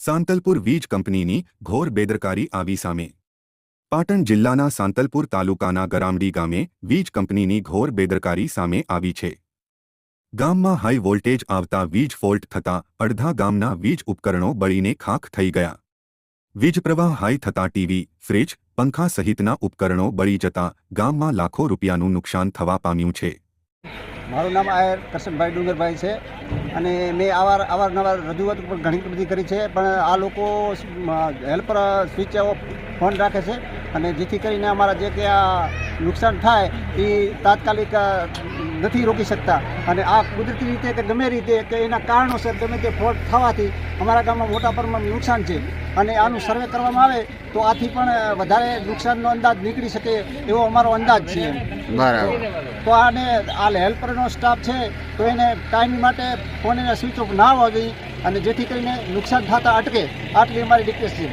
સાંતલપુર વીજ કંપનીની ઘોર બેદરકારી આવી સામે. પાટણ જિલ્લાના સાંતલપુર તાલુકાના ગરામડી ગામે વીજ કંપનીની ઘોર બેદરકારી સામે આવી છે. ગામમાં હાઈ વોલ્ટેજ આવતા વીજ ફોલ્ટ થતાં અડધા ગામના વીજ ઉપકરણો બળીને ખાખ થઈ ગયા. વીજ પ્રવાહ હાઈ થતાં ટીવી, ફ્રિજ, પંખા સહિતના ઉપકરણો બળી જતાં ગામમાં લાખો રૂપિયાનું નુકસાન થવા પામ્યું છે. મારું નામ આયર કરશનભાઈ ડુંગરભાઈ છે. અને મેં અવાર અવારનવાર રજૂઆત પણ ઘણી બધી કરી છે, પણ આ લોકો હેલ્પર સ્વિચ ઓફ ફોન રાખે છે અને જેથી કરીને અમારા જે આ નુકસાન થાય એ તાત્કાલિક નથી રોકી શકતા. અને આ કુદરતી રીતે કે ગમે રીતે કે એના કારણોસર ગમે તે ફોલ્ટ થવાથી અમારા ગામમાં મોટા પ્રમાણમાં નુકસાન છે. અને આનું સર્વે કરવામાં આવે તો આથી પણ વધારે નુકસાનનો અંદાજ નીકળી શકે એવો અમારો અંદાજ છે. બરાબર. તો આને આ હેલ્પરનો સ્ટાફ છે તો એને ટાઈમ માટે ફોન એને સ્વિચ ઓફ ના આવવા જોઈએ અને જેથી કરીને નુકસાન થતા અટકે આટલી અમારી રિક્વેસ્ટ છે.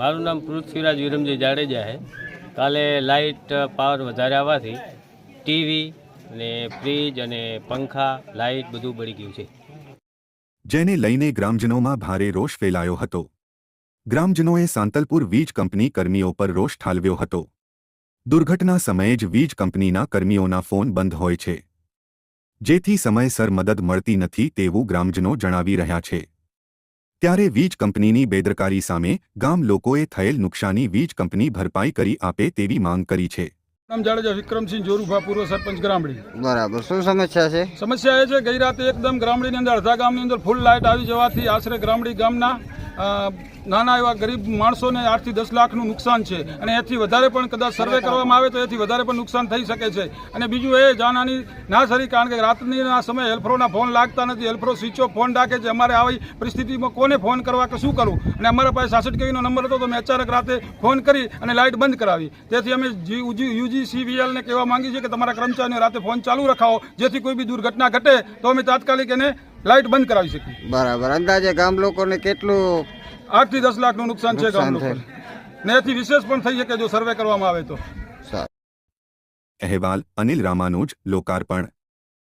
મારું નામ પૃથ્વીરાજ વિરમજી જાડેજા છે કાલે લાઇટ પાવર વધારે આવવાથી ટીવી અને ફ્રીજ અને પંખા, લાઇટ બધું બળી ગયું છે. જેને લઈને ગ્રામજનોમાં ભારે રોષ ફેલાયો હતો. ગ્રામજનોએ સાંતલપુર વીજ કંપની કર્મીઓ પર રોષ ઠાલવ્યો હતો. દુર્ઘટના સમયે જ વીજ કંપનીના કર્મીઓના ફોન બંધ હોય છે. જેથી સમયસર મદદ મળતી નથી તેવું ગ્રામજનો જણાવી રહ્યા છે. ત્યારે વીજ કંપનીની બેદરકારી સામે ગામ લોકોએ થયેલ નુકસાની વીજ કંપની ભરપાઈ કરી આપે તેવી માંગ કરી છે. નામ જાડેજા વિક્રમસિંહ જોરુભા પૂર્વ સરપંચ ગ્રામડી. બરાબર. શું સમસ્યા છે? સમસ્યા એ છે ગઈ રાતે એકદમ ગ્રામડીની અંદર અડધા ગામની અંદર ફૂલ લાઇટ આવી જવાથી આશરે ગ્રામડી ગામના નાના એવા ગરીબ માણસોને આઠથી દસ લાખનું નુકસાન છે. અને એથી વધારે પણ કદાચ સર્વે કરવામાં આવે તો એથી વધારે પણ નુકસાન થઈ શકે છે. અને બીજું એ જાનહાની ના સરી કારણ કે રાતની ના સમયે હેલ્પરોના ફોન લાગતા નથી. હેલ્પરો સ્વિચ ઓફ ફોન રાખે છે. અમારે આવી પરિસ્થિતિમાં કોને ફોન કરવા કે શું કરવું? અને અમારા પાસે સાસઠ કેવીનો નંબર હતો તો મેં અચાનક રાતે ફોન કરી અને લાઇટ બંધ કરાવી. તેથી અમે યુજી સીવીએલને કહેવા માંગીએ છીએ કે તમારા કર્મચારીઓ રાતે ફોન ચાલુ રખાવો. જેથી કોઈ બી દુર્ઘટના ઘટે તો અમે તાત્કાલિક એને લાઇટ બંધ કરાવી શકીએ. બરાબર. અંદાજે ગામ લોકોને કેટલું આઠથી દસ લાખનું નુકસાન છે ગામ લોકોને ને એથી વિશેષ પણ થઈ શકે જો સર્વે કરવામાં આવે તો. અહેવાલ અનિલ રામાનુજ લોકાર્પણ